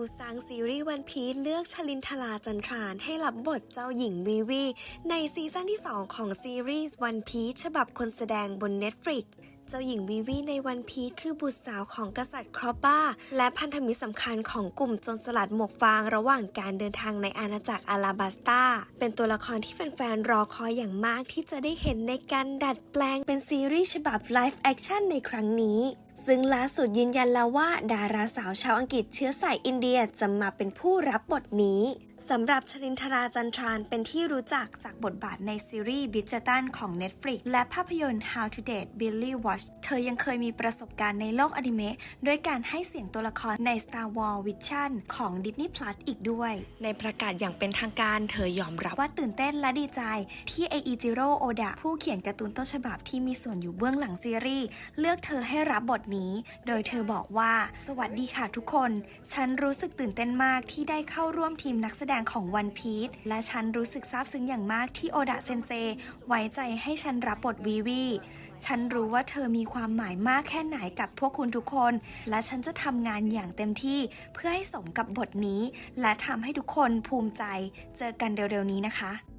ผู้สร้างซีรีส์วันพีซเลือกชลินทลาจันทรานให้รับบทเจ้าหญิงวีวี ในซีซั่นที่ 2 ของซีรีส์วันพีซฉบับคนแสดงบน Netflix เจ้าหญิงวีวีในวันพีซคือบุตรสาวของกษัตริย์ครอบบ้า และพันธมิตรสำคัญของกลุ่มโจรสลัดหมวกฟางระหว่างการเดินทางในอาณาจักรอาราบัสตาเป็นตัวละครที่แฟนๆ รอคอยอย่างมากที่จะได้เห็นในการดัดแปลงเป็นซีรีส์ฉบับไลฟ์แอคชั่นในครั้งนี้ ซึ่งล่าสุดยืนยันแล้วว่า ดาราสาวชาวอังกฤษเชื้อสายอินเดียจะมาเป็นผู้รับบทนี้สำหรับชลินทราจันทรานเป็นที่รู้จักจากบทบาทในซีรีส์บิจตันของ Netflix และภาพยนตร์ How to Date Billy Watch เธอยังเคยมีประสบการณ์ในโลกอนิเมะด้วยการให้เสียงตัวละครใน Star Wars Vision ของ Disney Plus อีกด้วย ในประกาศอย่างเป็นทางการ เธอยอมรับว่าตื่นเต้นและดีใจ ที่เออิจิโร่โอดะผู้เขียนการ์ตูนต้นฉบับที่มีส่วนอยู่เบื้องหลังซีรีส์เลือกเธอให้รับบทนี้ โดยเธอบอกว่า สวัสดีค่ะทุกคน ฉันรู้สึกตื่นเต้นมากที่ได้เข้าร่วมทีมนักแสดงของวันพีชและฉันรู้สึกซาบซึ้งอย่างมากที่โอดะเซนเซไว้ใจให้ฉันรับบทวีวีฉันรู้ว่าเธอมีความหมายมากแค่ไหนกับพวกคุณทุกคน และฉันจะทำงานอย่างเต็มที่เพื่อให้สมกับบทนี้ และทำให้ทุกคนภูมิใจ เจอกันเร็วๆนี้นะคะ